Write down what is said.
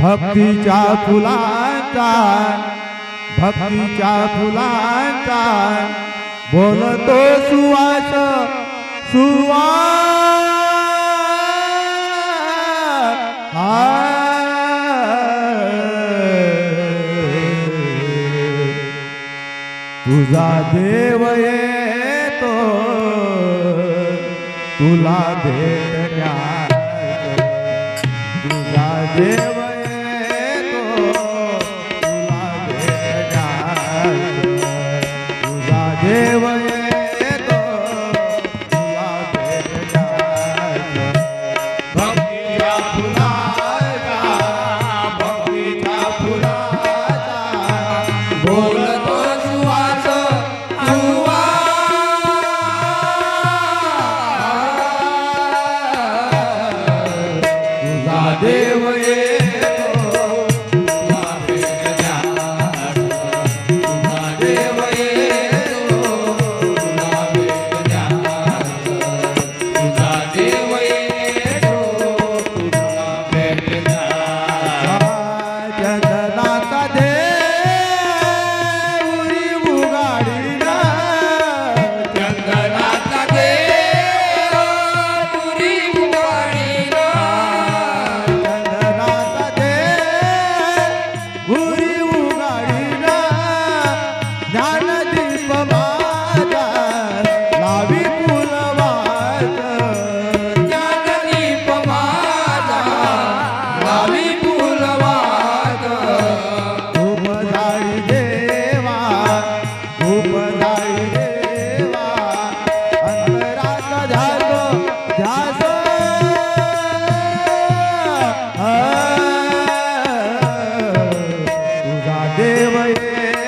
भक्तीच्या फुलांचा भक्तीच्या फुलांचा बोलतो सुवास सुवा तुझा देव ये तुला दे तुला देव Adeus. દેવયે.